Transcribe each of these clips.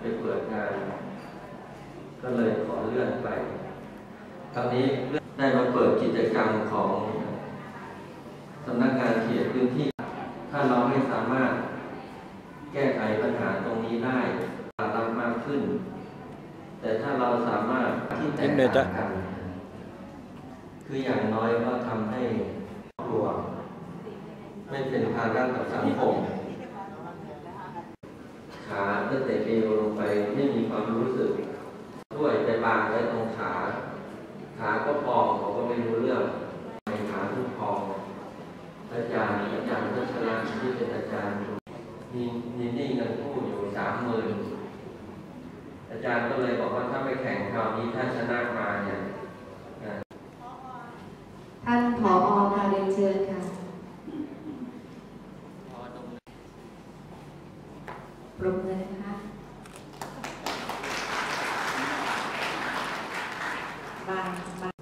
ไปเปิดงาน ก็เลยขอเลื่อนไป คราวนี้ได้มาเปิดกิจกรรมของสำนักงานเขตพื้นที่ ถ้าเราไม่สามารถแก้ไขปัญหาตรงนี้ได้รับมากขึ้น แต่ถ้าเราสามารถที่แตกต่างกันคืออย่างน้อยก็ทำให้ครอบครัว ไม่เป็นภาระกับสังคม ขาตั้งแต่เอวลงไปไม่มีความรู้สึกด้วยไปบางไว้ตรงขา ขาก็พองเขาก็ไม่รู้เรื่องไปขาทุกพอง อาจารย์อาจารย์พัชระที่เป็นอาจารย์มีมีหนี้เงินกู้อยู่สามหมื่นอาจารย์ก็เลยบอกว่าถ้าไปแข่งคราวนี้ถ้าชนะมาเนี่ยท่านผอค่ะเรียนเชิญค่ะ ปรบมือนะคะ บางบาง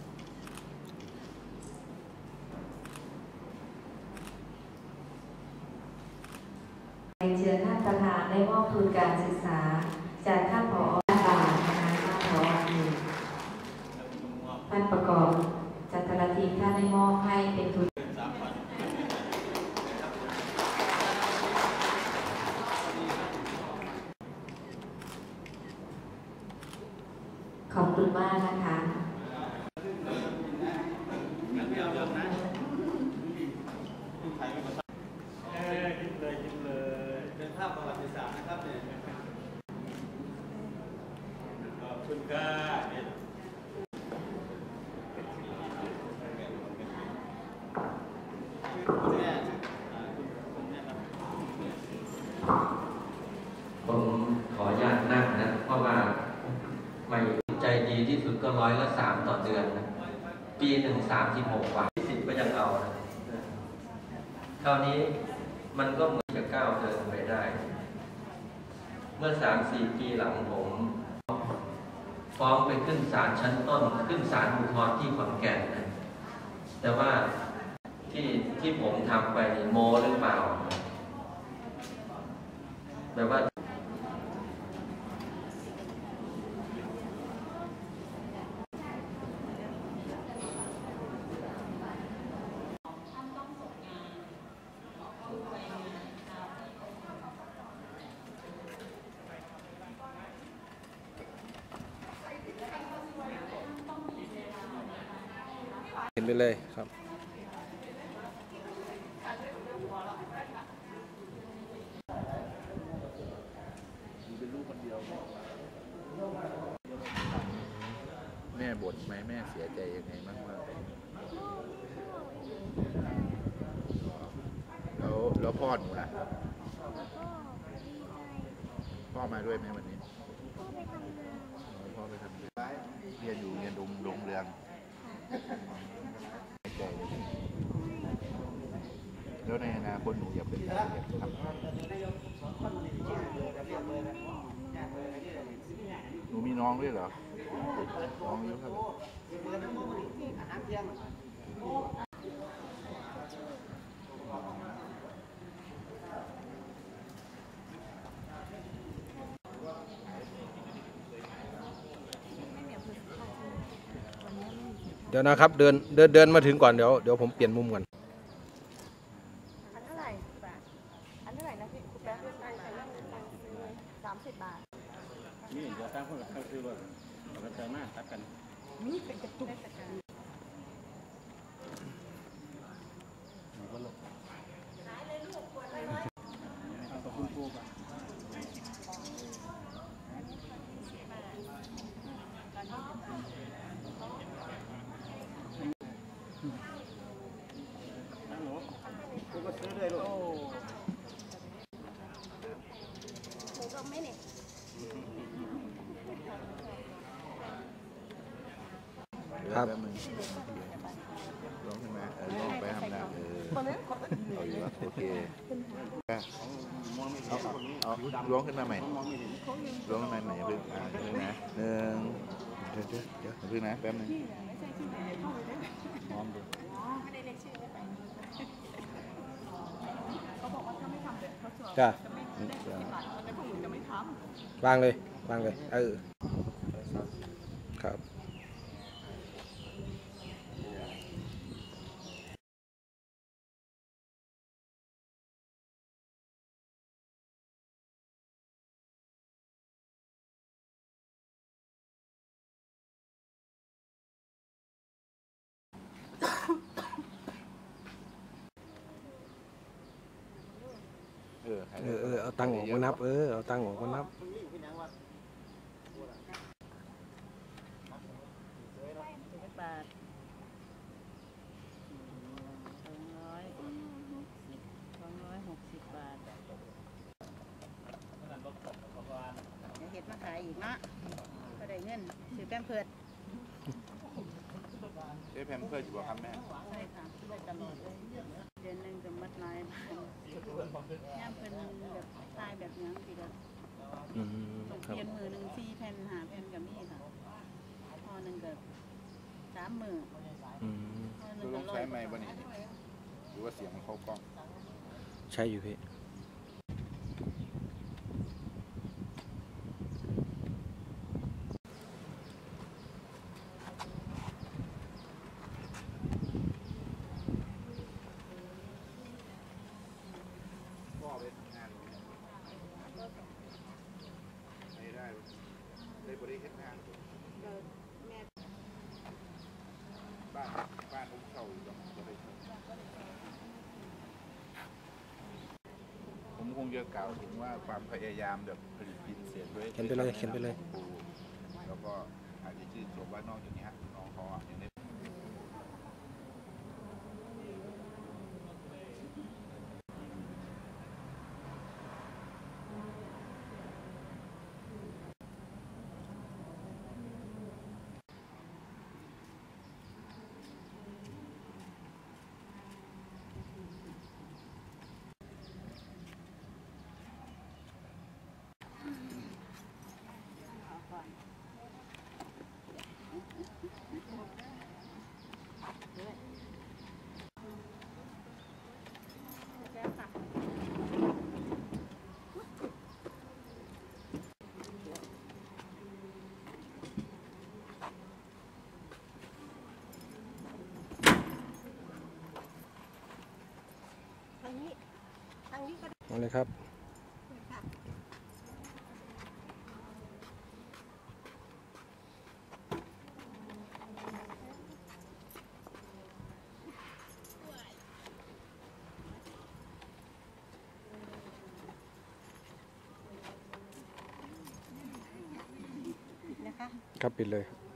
เรียนเชิญท่านประธานได้มอบทุนการศึกษา จากท่านผอบ่าทนะคะท่านผอคือท่านประกอบจัตรทีท่านได้มอบให้เป็นทุน ขอบคุณมากนะคะ เออยิ้มเลยยิ้มเลย เป็นภาพประวัติศาสตร์นะครับเนี่ยขอบคุณครับเนี่ยคุณแม่อ่าคุณคุณแม่ครับ ผมขออนุญาตนั่งนะ เพราะว่าไม่ใจดีที่สุดก็ร้อยละสามต่อเดือนนะ ปีหนึ่งสามสิบหกวันสิบก็ยังเอานะคราวนี้มันก็เหมือนจะก้าวเดินไปได้ เมื่อสามสี่ปีหลังผมฟ้องไปขึ้นศาลชั้นต้น ขึ้นศาลอุทธรณ์ที่ขอนแก่นนะแต่ว่า ที่ผมทำไปโมหรือเปล่าแบบว่าเห็นไปเลยครับ แม่บ่นไหมแม่เสียใจยังไงบ้างว่าแล้วแล้วพ่อหนูล่ะ พ่อมาด้วยไหมวันนี้ พ่อไปทำงานเรียนอยู่เรียนดงดงเรืองใจเลยแล้วในอนาคตหนูอยากเป็นอะไรอยากทำหนูมีน้องด้วยเหรอน้องอายุ เดี๋ยวนะครับเดินเดินเดินมาถึงก่อนเดี๋ยวเดี๋ยวผมเปลี่ยนมุมก่อนอันเท่าไหร่บาทอันเท่าไหร่นะพี่คุณแป๊บสามสิบบาทนี่เดี๋ยวตั้งคนละเขาซื้อรถ เราเจอมาตัดกัน นี่เป็นกระตุก เอากับคุณครูก่อนฮัลโหลคุณก็ซื้อเลยลูก หมูกับไม่เนี่ย ครับ แป๊นึงร้องขึ้นมาเออร้องไปทำนาเออคนนั้นคนเอาอยู่วะโอเคเอาเอาเอาร้องขึ้นมาใหม่ร้องขึ้นมาใหม่อย่าเพิ่งอ่าอย่าเพิ่งนะหนึ่งเดี๋ยวเดี๋ยวเดี๋ยวอย่าเพิ่งนะแป๊บนึงพร้อมดูไม่ได้เรียกชื่อไม่ไปเขาบอกว่าถ้าไม่ทำเดี๋ยวเขาจะจ้ะหนึ่งสองบาทแล้วพวกหนูจะไม่ทำวางเลยวางเลยเออครับ เออให้ เออเออเอาตังค์ออกมานับ เออ เอาตังค์ออกมานับบาทสองร้อยสองร้อยหกสิบบาทเดี๋ยวเห็ดมาขายอีกเนาะก็ได้เงินซื้อแป้งเพิดใช้แพมเพื่ออยู่บ่ครับแม่ ใช่ค่ะได้ตลอดเลย เดือนหนึ่งก็มัดหลายบาทย่ามเป็นแบบตายแบบหยังสิแบบ อืม ต้อง ครับ เปลี่ยนมือหนึ่งสี่แผ่นหาแผ่นกับมีค่ะพอหนึ่งก็สามมืออืมพอหเรานึ่งลก็องร้อใช้ยไม้บ่นี่หรือว่าเสียงมันเข้ากล้อง ใช่อยู่พี่ พ่อไปทำงานไม่ได้ ได้บริเฮ็ดงานบ้านบ้านผมเช่าอยู่ตรงบ่ได้ผมคงจะกล่าวถึงว่าความพยายามแบบผลิตดินเสียด้วยเขียนไปเลยเขียนไปเลย แล้วก็อาจจะชื่นชมว่านอกจากนี้ฮะน้องเขาอะยังได้ เอาเลยครับ นะคะ ครับปิดเลยเค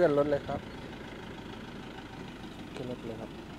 ลื่อนรถเลยครับ ขึ้นรถเลยครับ